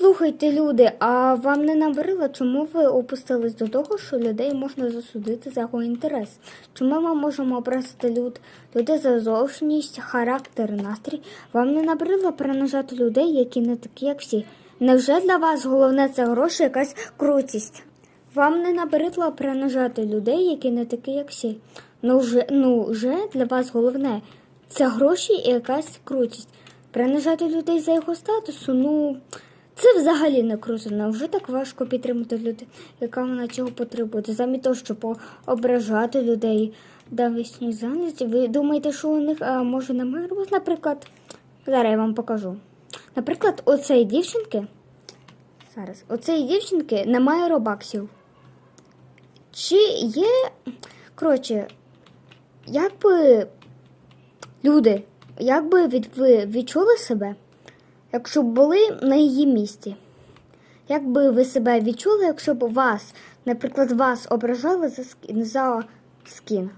Слухайте, люди, а вам не набрило, чому ви опустились до того, що людей можна засудити за його інтерес? Чому ми можемо образити люд, людей за зовнішність, характер, настрій? Вам не набрило принижати людей, які не такі, як всі? Невже для вас головне це гроші, якась крутість? Вам не набридло принижати людей, які не такі, як всі? Ну вже, ну, вже для вас головне це гроші і якась крутість. Принижати людей за його статусу, ну це взагалі не круто. Невже так важко підтримати людей, яка вона чого потребує? Замість того, щоб ображати людей давісні заняті. Ви думаєте, що у них а, може немає роботи? Наприклад, зараз я вам покажу. Наприклад, у цієї дівчинки. Зараз, у цієї дівчинки немає робаксів. Чи є. Коротше, як би люди, як би ви відчули себе, якщо б були на її місці? Як би ви себе відчули, якщо б вас, наприклад, вас ображали за скін, за скін?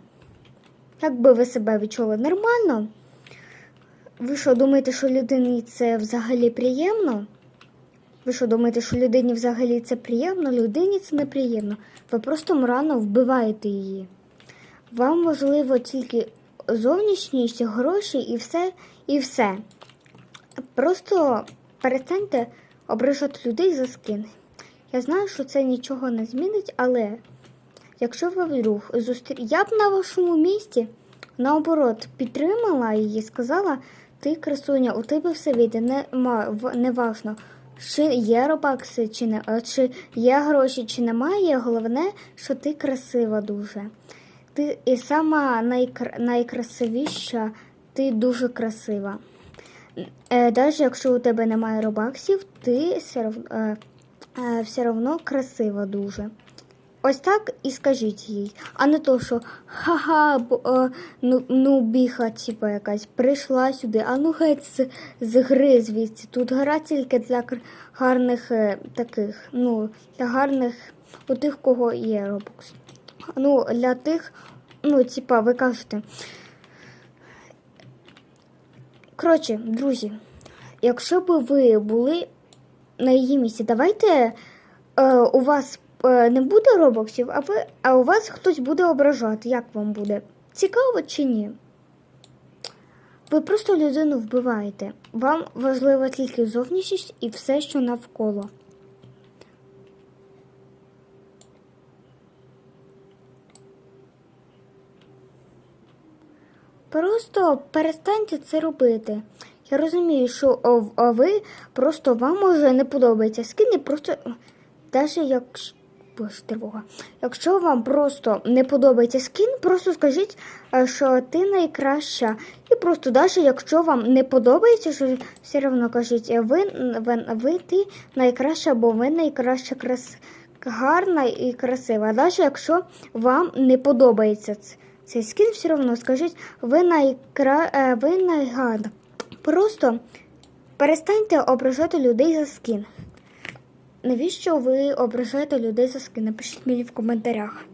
Як би ви себе відчули нормально? Ви що думаєте, що людині це взагалі приємно? Ви що думаєте, що людині взагалі це приємно? Людині це неприємно. Ви просто морально вбиваєте її. Вам важливо тільки зовнішність, гроші і все, і все. Просто перестаньте ображати людей за скин. Я знаю, що це нічого не змінить, але якщо ви вдруг зустрі... я б на вашому місці наоборот підтримала її, сказала, ти красуня, у тебе все вийде, не, ма- не важно, чи є робакси, чи не е, чи є гроші, чи немає. Головне, що ти красива дуже. Ти і сама найкр... найкрасивіша, ти дуже красива. Е, навіть якщо у тебе немає робаксів, ти все равно, е, е, красива дуже. Ось так і скажіть їй, а не то, що ха-ха, е, ну, ну біха, типу, якась прийшла сюди, а ну геть з, з гри звідси. Тут гра тільки для гарних е, таких, ну, для гарних, у тих, кого є робокс. Ну, для тих, ну, типа, ви кажете. Коротше, друзі, якщо б ви були на її місці, давайте е, у вас е, не буде робоксів, а ви, а у вас хтось буде ображати. Як вам буде? Цікаво чи ні? Ви просто людину вбиваєте. Вам важлива тільки зовнішність і все, що навколо. Просто перестаньте це робити. Я розумію, що о, ви просто вам може не подобається скини, просто навіть як Боже, тривога. Якщо вам просто не подобається скін, просто скажіть, е, що ти найкраща. І просто навіть якщо вам не подобається, що все одно кажіть, е, ви, ви, ви ти найкраща, бо ви найкраща крас, гарна і красива. Навіть якщо вам не подобається ц- цей скін, все одно скажіть, ви найкра, е, ви найгад. Просто перестаньте ображати людей за скін. Навіщо ви ображаєте людей за скин? Напишіть мені в коментарях.